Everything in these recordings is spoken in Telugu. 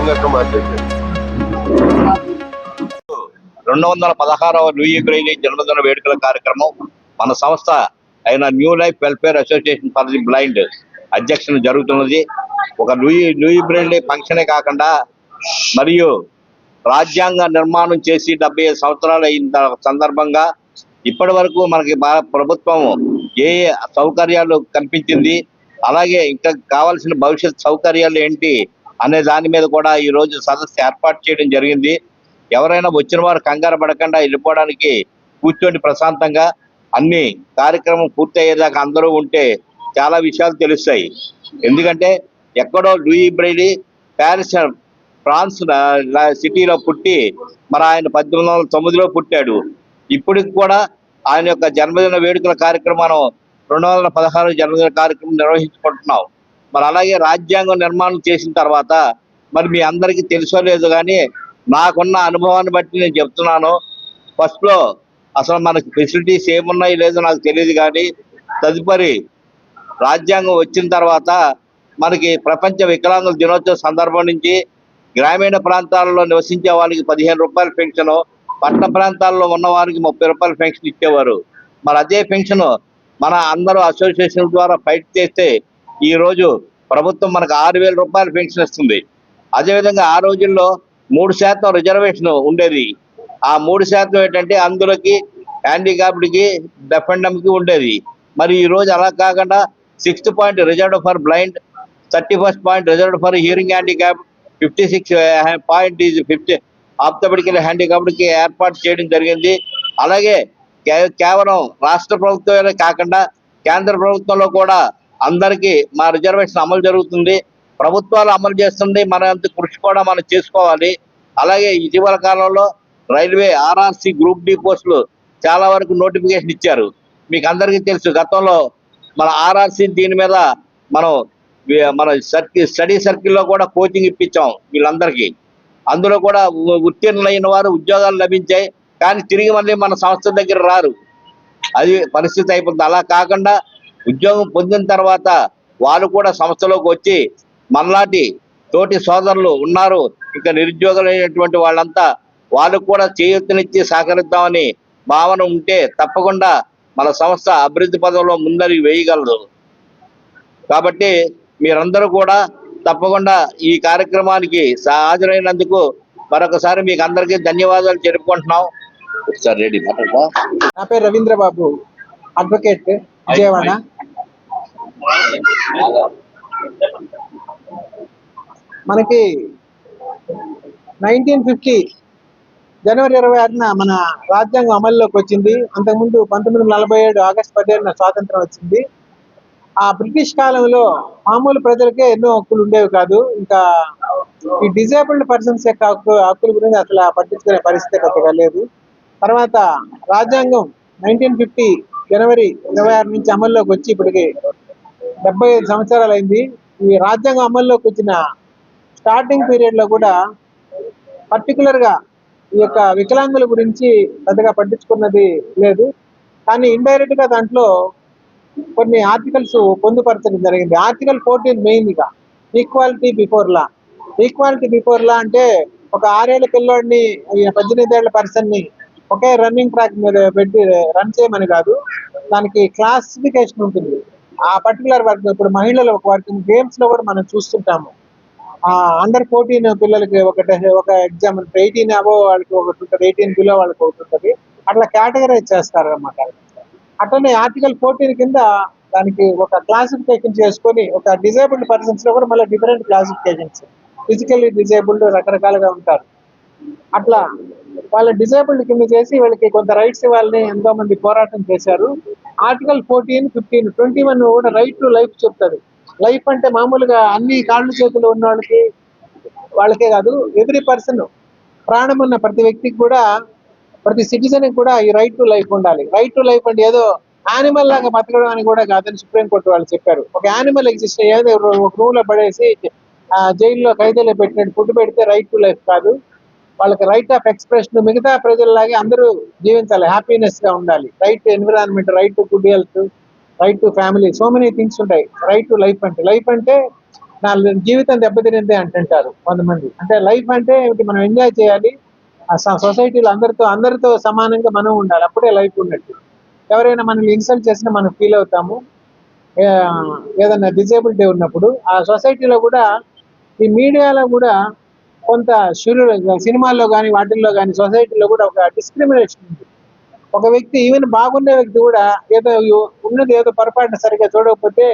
కాంగ్రెస్ రెండు వందల పదహారవ లూయి బ్రెయిలీ జన్మదిన వేడుకల కార్యక్రమం మన సంస్థ అయిన new life welfare association for the blind అధ్యక్షన జరుగుతున్నది. ఒక లూయి లూయి బ్రెయిలీ ఫంక్షనే కాకుండా మరియు రాజ్యాంగ నిర్మాణం చేసి డెబ్బై ఐదు సంవత్సరాలు అయిన సందర్భంగా ఇప్పటి వరకు మనకి భారత ప్రభుత్వం ఏ సౌకర్యాలు కల్పించింది. అలాగే ఇంకా కావాల్సిన భవిష్యత్ సౌకర్యాలు ఏంటి? అనే దాని మీద కూడా ఈ రోజు సదస్సు ఏర్పాటు చేయడం జరిగింది. ఎవరైనా వచ్చిన వారు కంగారు పడకుండా వెళ్ళిపోవడానికి కూర్చొని ప్రశాంతంగా. అన్ని కార్యక్రమం పూర్తయ్యేదాకా అందరూ ఉంటే చాలా విషయాలు తెలుస్తాయి. ఎందుకంటే ఎక్కడో లూయి బ్రైలీ ప్యారిస్ ఫ్రాన్స్ సిటీలో పుట్టి మరి ఆయన పద్దెనిమిది వందల తొమ్మిదిలో పుట్టాడు. ఇప్పటికి కూడా ఆయన యొక్క జన్మదిన వేడుకల కార్యక్రమాన్ని రెండు వందల పదహారు జన్మదిన కార్యక్రమం నిర్వహించుకుంటున్నాం. మరి అలాగే రాజ్యాంగం నిర్మాణం చేసిన తర్వాత మరి మీ అందరికీ తెలుసో లేదు కానీ నాకున్న అనుభవాన్ని బట్టి నేను చెప్తున్నాను. ఫస్ట్లో అసలు మనకి ఫెసిలిటీస్ ఏమున్నాయి లేదో నాకు తెలియదు కానీ తదుపరి రాజ్యాంగం వచ్చిన తర్వాత మనకి ప్రపంచ వికలాంగుల దినోత్సవ సందర్భం నుంచి గ్రామీణ ప్రాంతాలలో నివసించే వాళ్ళకి పదిహేను రూపాయల పెన్షన్ పట్టణ ప్రాంతాల్లో ఉన్న వారికి ముప్పై రూపాయల పెన్షన్ ఇచ్చేవారు. మరి అదే పెన్షన్ మన అందరూ అసోసియేషన్ ద్వారా ఫైట్ చేస్తే ఈ రోజు ప్రభుత్వం మనకు ఆరు వేల రూపాయలు పెన్షన్ ఇస్తుంది. అదేవిధంగా ఆ రోజుల్లో మూడు శాతం రిజర్వేషన్ ఉండేది. ఆ మూడు శాతం ఏంటంటే అందులోకి హ్యాండిక్యాప్డ్కి డెఫెండమ్కి ఉండేది. మరి ఈ రోజు అలా కాకుండా sixth point reserved for blind thirty first point reserved for hearing handicap fifty six point is fifty ఆప్తబడికల్ హ్యాండిక్యాప్డ్కి ఏర్పాటు చేయడం జరిగింది. అలాగే కే- కేవలం రాష్ట్ర ప్రభుత్వమే కాకుండా కేంద్ర ప్రభుత్వంలో కూడా అందరికీ మా రిజర్వేషన్ అమలు జరుగుతుంది. ప్రభుత్వాలు అమలు చేస్తుంది. మన కృషి కూడా మనం చేసుకోవాలి. అలాగే ఇటీవల కాలంలో రైల్వే ఆర్ఆర్సీ గ్రూప్ డి పోస్టులు చాలా వరకు నోటిఫికేషన్ ఇచ్చారు. మీకు అందరికీ తెలుసు గతంలో మన ఆర్ఆర్సీ దీని మీద మనం మన సర్కిల్ స్టడీ సర్కిల్లో కూడా కోచింగ్ ఇప్పించాం వీళ్ళందరికీ. అందులో కూడా ఉత్తీర్ణులైన వారు ఉద్యోగాలు లభించాయి. కానీ తిరిగి మళ్ళీ మన సంస్థ దగ్గర రారు. అది పరిస్థితి అయిపోతుంది. అలా కాకుండా ఉద్యోగం పొందిన తర్వాత వాళ్ళు కూడా సంస్థలోకి వచ్చి మనలాంటి తోటి సోదరులు ఉన్నారు. ఇంకా నిరుద్యోగులైనటువంటి వాళ్ళంతా వాళ్ళకు కూడా చేయూతనిచ్చి సహకరిద్దామని భావన ఉంటే తప్పకుండా మన సంస్థ అభివృద్ధి పదంలో ముందరికి వేయగలదు. కాబట్టి మీరందరూ కూడా తప్పకుండా ఈ కార్యక్రమానికి హాజరైనందుకు మరొకసారి మీకు అందరికీ ధన్యవాదాలు జరుపుకుంటున్నాం ఒకసారి రెడీ మాట్లాడతా నా పేరు రవీంద్ర బాబు అడ్వకేట్ విజయవాడ? మనకి నైన్టీన్ ఫిఫ్టీ జనవరి ఇరవై ఆరున మన రాజ్యాంగం అమల్లోకి వచ్చింది. అంతకుముందు పంతొమ్మిది వందల నలభై ఏడు ఆగస్టు పదిహేడున స్వాతంత్రం వచ్చింది. ఆ బ్రిటిష్ కాలంలో మామూలు ప్రజలకే ఎన్నో హక్కులు ఉండేవి కాదు. ఇంకా ఈ డిజేబుల్డ్ పర్సన్స్ యొక్క హక్కు హక్కుల గురించి అసలు పట్టించుకునే పరిస్థితి కొద్దిగా లేదు. తర్వాత రాజ్యాంగం నైన్టీన్ ఫిఫ్టీ జనవరి ఇరవై ఆరు నుంచి అమల్లోకి వచ్చి ఇప్పటికి డెబ్బై ఐదు సంవత్సరాలు అయింది. ఈ రాజ్యాంగం అమల్లోకి వచ్చిన స్టార్టింగ్ పీరియడ్లో కూడా పర్టికులర్గా ఈ యొక్క వికలాంగుల గురించి పెద్దగా పట్టించుకున్నది లేదు. కానీ ఇండైరెక్ట్గా దాంట్లో కొన్ని ఆర్టికల్స్ పొందుపరచడం జరిగింది. ఆర్టికల్ ఫోర్టీన్ మెయిన్గా equality before law equality before law అంటే ఒక ఆరేళ్ళ పిల్లోడిని ఈ పద్దెనిమిది ఒకే రన్నింగ్ ట్రాక్ మీద పెట్టి రన్ చేయమని కాదు దానికి క్లాసిఫికేషన్ ఉంటుంది. ఆ పర్టికులర్ వర్క్ ఇప్పుడు మహిళలు ఒక వర్క్ గేమ్స్లో కూడా మనం చూస్తుంటాము. ఆ అండర్ ఫోర్టీన్ పిల్లలకి ఒక ఒక ఎగ్జామ్ ఎయిటీన్ అబో వాళ్ళకి ఒకటి ఉంటుంది ఎయిటీన్ బిలో వాళ్ళకి ఒకటి ఉంటుంది. అట్లా కేటగరైజ్ చేస్తారు అనమాట అట్లనే ఆర్టికల్ ఫోర్టీన్ కింద దానికి ఒక క్లాసిఫికేషన్ చేసుకొని ఒక డిజేబుల్డ్ పర్సన్స్లో కూడా మళ్ళీ డిఫరెంట్ క్లాసిఫికేషన్స్. ఫిజికల్లీ డిజేబుల్డ్ రకరకాలుగా ఉంటారు. అట్లా వాళ్ళ డిజేబుల్డ్ కింద చేసి వాళ్ళకి కొంత రైట్స్ ఇవ్వాలని ఎంతో మంది పోరాటం చేశారు. Article fourteen fifteen twenty one కూడా రైట్ టు లైఫ్ చెప్తారు. లైఫ్ అంటే మామూలుగా అన్ని కాళ్ళు చేతులు ఉన్న వాళ్ళకి వాళ్ళకే కాదు ఎవ్రీ పర్సన్ ప్రాణం ఉన్న ప్రతి వ్యక్తికి కూడా ప్రతి సిటిజన్ కూడా ఈ రైట్ టు లైఫ్ ఉండాలి. రైట్ టు లైఫ్ అంటే ఏదో యానిమల్ లాగా బతకడం అని కూడా కాదని సుప్రీంకోర్టు వాళ్ళు చెప్పారు. ఒక యానిమల్ ఎగ్జిస్ట్ ఏదో ఒక రూమ్లో పడేసి ఆ, జైల్లో ఖైదీలో పెట్టినట్టు ఫుడ్ పెడితే రైట్ టు లైఫ్ కాదు. వాళ్ళకి రైట్ ఆఫ్ ఎక్స్ప్రెషన్ మిగతా ప్రజల్లాగే అందరూ జీవించాలి హ్యాపీనెస్గా ఉండాలి. Right to environment right to good health right to family so many things ఉంటాయి. రైట్ టు లైఫ్ అంటే లైఫ్ అంటే నా జీవితం దెబ్బతినిందే అంటుంటారు కొంతమంది. అంటే లైఫ్ అంటే మనం ఎంజాయ్ చేయాలి. ఆ సొసైటీలో అందరితో అందరితో సమానంగా మనం ఉండాలి. అప్పుడే లైఫ్ ఉన్నట్టు. ఎవరైనా మనల్ని ఇన్సల్ట్ చేసినా మనం ఫీల్ అవుతాము. ఏదైనా డిజేబిలిటీ ఉన్నప్పుడు ఆ సొసైటీలో కూడా ఈ మీడియాలో కూడా కొంత షురు సినిమాల్లో కానీ వాటిల్లో కానీ సొసైటీలో కూడా ఒక డిస్క్రిమినేషన్ ఉంది. ఒక వ్యక్తి ఈవెన్ బాగున్న వ్యక్తి కూడా ఏదో ఉన్నది ఏదో పొరపాటున సరిగ్గా చూడకపోతే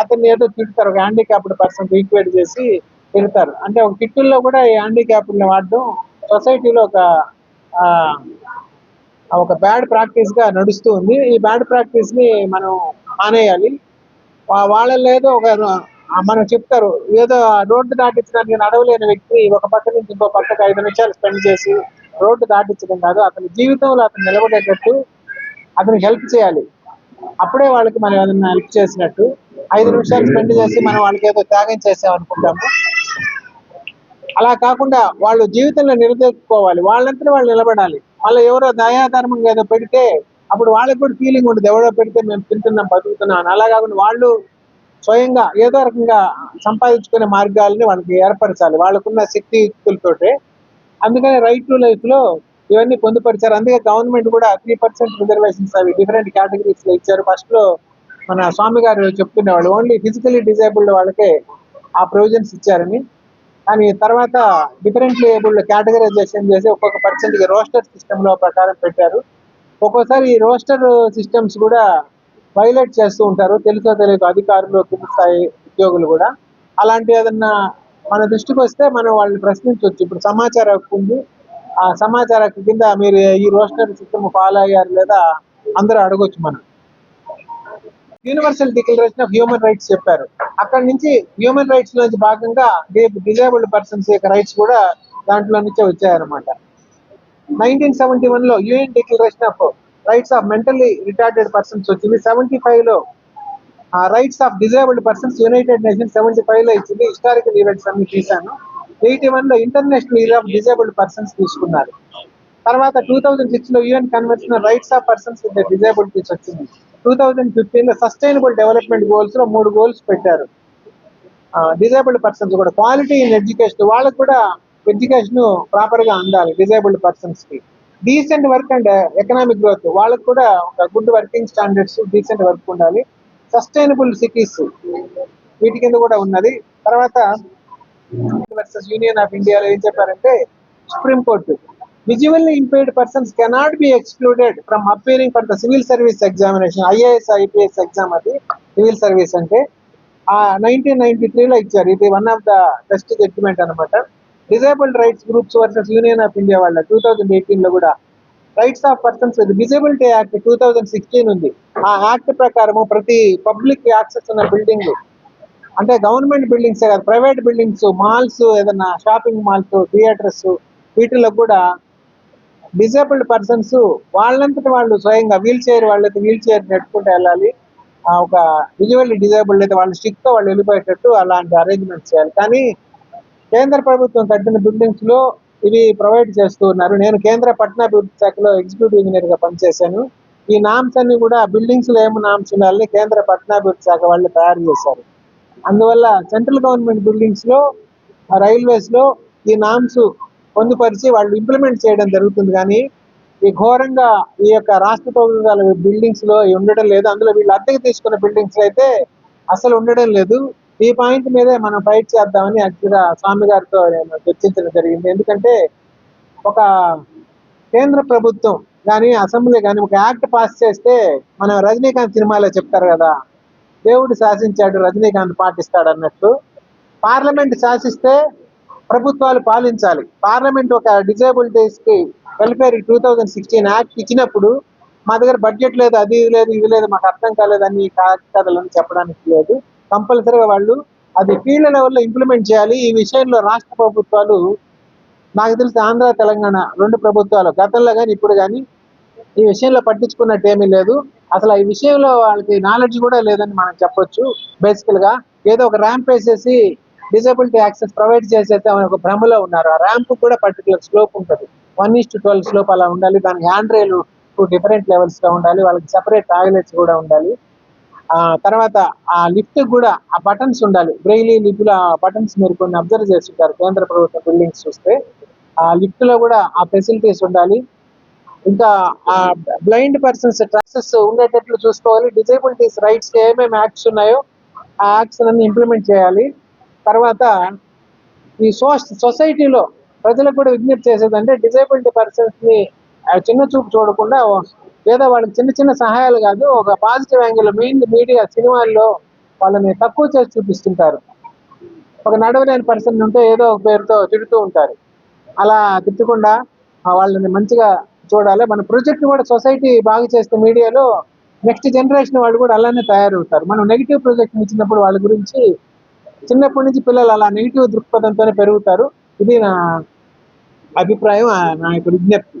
అతన్ని ఏదో తిడతారు. ఒక హ్యాండిక్యాప్డ్ పర్సన్ ఈక్వేట్ చేసి తిడతారు. అంటే ఒక కిట్టుల్లో కూడా ఈ హ్యాండిక్యాప్డ్ని వాడడం సొసైటీలో ఒక ఒక బ్యాడ్ ప్రాక్టీస్గా నడుస్తూ ఉంది. ఈ బ్యాడ్ ప్రాక్టీస్ని మనం మానేయాలి. వాళ్ళ ఏదో ఒక మనం చెప్తారు. ఏదో రోడ్డు దాటించడానికి నడవలేని వ్యక్తి ఒక పక్క నుంచి ఇంకో పక్కకు ఐదు నిమిషాలు స్పెండ్ చేసి రోడ్డు దాటించడం కాదు. అతని జీవితంలో అతను నిలబడేటట్టు అతనికి హెల్ప్ చేయాలి. అప్పుడే వాళ్ళకి మనం ఏదైనా హెల్ప్ చేసినట్టు ఐదు నిమిషాలు స్పెండ్ చేసి మనం వాళ్ళకి ఏదో త్యాగం చేసామనుకుంటాము. అలా కాకుండా వాళ్ళు జీవితంలో నిలదొక్కుకోవాలి. వాళ్ళంతా వాళ్ళు నిలబడాలి. మళ్ళీ ఎవరో దయాధర్మంగా ఏదో పెడితే అప్పుడు వాళ్ళకి కూడా ఫీలింగ్ ఉంటుంది ఎవరో పెడితే మేము తింటున్నాం బతుకుతున్నాం అని. అలా కాకుండా వాళ్ళు స్వయంగా ఏదో రకంగా సంపాదించుకునే మార్గాలని వాళ్ళకి ఏర్పరచాలి. వాళ్ళకున్న శక్తి యుక్తులతోటే. అందుకని రైట్ టు లైఫ్లో ఇవన్నీ పొందుపరిచారు. అందుకే గవర్నమెంట్ కూడా త్రీ పర్సెంట్ రిజర్వేషన్స్ అవి డిఫరెంట్ కేటగిరీస్లో ఇచ్చారు. ఫస్ట్లో మన స్వామి గారు చెప్తున్నవాళ్ళు ఓన్లీ ఫిజికలీ డిజేబుల్డ్ వాళ్ళకే ఆ ప్రొవిజన్స్ ఇచ్చారని. కానీ తర్వాత డిఫరెంట్లీ ఏబుల్డ్ కేటగరైజేషన్ చేసి ఒక్కొక్క పర్సెంట్ రోస్టర్ సిస్టమ్లో ప్రకారం పెట్టారు. ఒక్కోసారి ఈ రోస్టర్ సిస్టమ్స్ కూడా వైలేట్ చేస్తూ ఉంటారు. తెలుసో తెలియదు అధికారులు కింద స్థాయి ఉద్యోగులు కూడా. అలాంటి ఏదన్నా మన దృష్టికి వస్తే మనం వాళ్ళని ప్రశ్నించవచ్చు. ఇప్పుడు సమాచార హక్కు ఉంది. ఆ సమాచార హక్కు కింద మీరు ఈ రోస్టర్ సిస్టమ్ ఫాలో అయ్యారు లేదా అందరూ అడగొచ్చు మనం. Universal declaration of human rights చెప్పారు. అక్కడ నుంచి హ్యూమన్ రైట్స్ నుంచి భాగంగా డిజేబుల్డ్ పర్సన్స్ యొక్క రైట్స్ కూడా దాంట్లో నుంచే వచ్చాయన్నమాట. నైన్టీన్ సెవెంటీ వన్లో UN declaration of rights of mentally retarded persons వచ్చింది సెవెంటీ ఫైవ్లో rights of disabled persons united nations seventy ఫైవ్లో ఇచ్చింది. హిస్టారికల్ ఈవెంట్స్ అన్ని తీశాను ఎయిటీ వన్లో international year of disabled persons తీసుకున్నారు. తర్వాత టూ థౌజండ్ సిక్స్లో UN convention rights of persons with disabilities వచ్చింది. టూ థౌజండ్ ఫిఫ్టీన్లో సస్టైనబుల్ డెవలప్మెంట్ గోల్స్లో మూడు గోల్స్ పెట్టారు. డిజేబుల్డ్ పర్సన్స్ కూడా. క్వాలిటీ ఇన్ ఎడ్యుకేషన్ వాళ్ళకు కూడా ఎడ్యుకేషన్ ప్రాపర్గా అందాలి డిజేబుల్డ్ పర్సన్స్కి. Decent work and economic growth వాళ్ళకు కూడా ఒక good working standards decent work ఉండాలి. సస్టైనబుల్ సిటీస్ వీటి కింద కూడా ఉన్నది. తర్వాత వర్సెస్ యూనియన్ ఆఫ్ ఇండియాలో ఏం చెప్పారంటే supreme court visually impaired persons cannot be excluded from appearing for the civil service examination IAS IPS exam అది సివిల్ సర్వీస్ అంటే. ఆ నైన్టీన్ నైన్టీ త్రీలో ఇచ్చారు. ఇది one of the best judgement అనమాట disabled rights groups versus union of India వాళ్ళ టూ థౌజండ్ ఎయిటీన్లో కూడా rights of persons with disability act two thousand sixteen ఉంది. ఆ యాక్ట్ ప్రకారము ప్రతి పబ్లిక్ యాక్సెస్ ఉన్న బిల్డింగ్ అంటే గవర్నమెంట్ బిల్డింగ్స్ కాదు ప్రైవేట్ బిల్డింగ్స్ మాల్స్ ఏదైనా షాపింగ్ మాల్స్ థియేటర్స్ వీటిలో కూడా డిజేబుల్డ్ పర్సన్స్ వాళ్ళంతటి వాళ్ళు స్వయంగా వీల్ చైర్ వాళ్ళైతే వీల్ చైర్ నెట్టుకుంటూ వెళ్ళాలి. ఆ ఒక విజువల్లీ డిజేబుల్డ్ అయితే వాళ్ళు స్టిక్తో వాళ్ళు వెళ్ళిపోయేటట్టు అలాంటి అరేంజ్మెంట్స్ చేయాలి. కానీ కేంద్ర ప్రభుత్వం కట్టిన బిల్డింగ్స్లో ఇవి ప్రొవైడ్ చేస్తూ ఉన్నారు. నేను కేంద్ర పట్టణాభివృద్ధి శాఖలో ఎగ్జిక్యూటివ్ ఇంజనీర్గా పనిచేశాను. ఈ నామ్స్ అన్ని కూడా బిల్డింగ్స్లో ఏమి నామ్స్ ఉండాలని కేంద్ర పట్టణాభివృద్ధి శాఖ వాళ్ళు తయారు చేశారు. అందువల్ల సెంట్రల్ గవర్నమెంట్ బిల్డింగ్స్లో రైల్వేస్లో ఈ నామ్స్ పొందుపరిచి వాళ్ళు ఇంప్లిమెంట్ చేయడం జరుగుతుంది. కానీ ఈ ఘోరంగా ఈ యొక్క రాష్ట్ర ప్రభుత్వాల బిల్డింగ్స్లో ఉండడం లేదు. అందులో వీళ్ళు అద్దెకి తీసుకున్న బిల్డింగ్స్ అయితే అసలు ఉండడం లేదు. ఈ పాయింట్ మీదే మనం ఫైట్ చేద్దామని యాక్చువల్గా స్వామి గారితో నేను చర్చించడం జరిగింది. ఎందుకంటే ఒక కేంద్ర ప్రభుత్వం కానీ అసెంబ్లీ కానీ ఒక యాక్ట్ పాస్ చేస్తే మనం రజనీకాంత్ సినిమాలో చెప్తారు కదా దేవుడు శాసించాడు రజనీకాంత్ పాటిస్తాడు అన్నట్టు పార్లమెంట్ శాసిస్తే ప్రభుత్వాలు పాలించాలి. పార్లమెంట్ ఒక డిజేబిలిటీస్కి welfare two thousand sixteen act ఇచ్చినప్పుడు మా దగ్గర బడ్జెట్ లేదు అది ఇది లేదు ఇది లేదు మాకు అర్థం కాలేదు అని కథలని చెప్పడానికి లేదు. కంపల్సరీగా వాళ్ళు అది ఫీల్డ్ లెవెల్లో ఇంప్లిమెంట్ చేయాలి. ఈ విషయంలో రాష్ట్ర ప్రభుత్వాలు నాకు తెలిసి ఆంధ్ర తెలంగాణ రెండు ప్రభుత్వాలు గతంలో కానీ ఇప్పుడు కానీ ఈ విషయంలో పట్టించుకున్నట్టు ఏమీ లేదు. అసలు ఈ విషయంలో వాళ్ళకి నాలెడ్జ్ కూడా లేదని మనం చెప్పొచ్చు. బేసికల్గా ఏదో ఒక ర్యాంప్ వేసేసి డిజబిలిటీ యాక్సెస్ ప్రొవైడ్ చేసేస్తే ఆమె ఒక భ్రమలో ఉన్నారు. ఆ ర్యాంప్ కూడా పర్టికులర్ స్లోప్ ఉంటుంది. One is to twelve slope అలా ఉండాలి. దానికి hand rail two different levels ఉండాలి. వాళ్ళకి సెపరేట్ టాయిలెట్స్ కూడా ఉండాలి. తర్వాత ఆ లిఫ్ట్ కూడా ఆ బటన్స్ ఉండాలి. బ్రెయిలీ లిపిలో ఆ బటన్స్ మీరు కొన్ని అబ్జర్వ్ చేస్తుంటారు. కేంద్ర ప్రభుత్వ బిల్డింగ్స్ చూస్తే ఆ లిఫ్ట్లో కూడా ఆ ఫెసిలిటీస్ ఉండాలి. ఇంకా ఆ బ్లైండ్ పర్సన్స్ ట్రాక్సెస్ ఉండేటట్లు చూసుకోవాలి. డిజేబిలిటీస్ రైట్స్ ఏమేమి యాక్ట్స్ ఉన్నాయో ఆ యాక్ట్స్ అన్ని ఇంప్లిమెంట్ చేయాలి. తర్వాత ఈ సో సొసైటీలో ప్రజలకు కూడా విజ్ఞప్తి చేసేదంటే డిజేబిలిటీ పర్సన్స్ని చిన్న చూపు చూడకుండా ఏదో వాళ్ళకి చిన్న చిన్న సహాయాలు కాదు ఒక పాజిటివ్ యాంగిల్ మెయిన్ మీడియా సినిమాల్లో వాళ్ళని తక్కువ చేసి చూపిస్తుంటారు. ఒక నడవలేని పర్సన్ ఉంటే ఏదో ఒక పేరుతో తిడుతూ ఉంటారు. అలా తిట్టకుండా వాళ్ళని మంచిగా చూడాలి. మన ప్రాజెక్ట్ కూడా సొసైటీ బాగా చేస్తే మీడియాలో నెక్స్ట్ జనరేషన్ వాళ్ళు కూడా అలానే తయారవుతారు. మనం నెగిటివ్ ప్రాజెక్ట్ ఇచ్చినప్పుడు వాళ్ళ గురించి చిన్నప్పటి నుంచి పిల్లలు అలా నెగిటివ్ దృక్పథంతోనే పెరుగుతారు. ఇది నా అభిప్రాయం నా యొక్క విజ్ఞప్తి.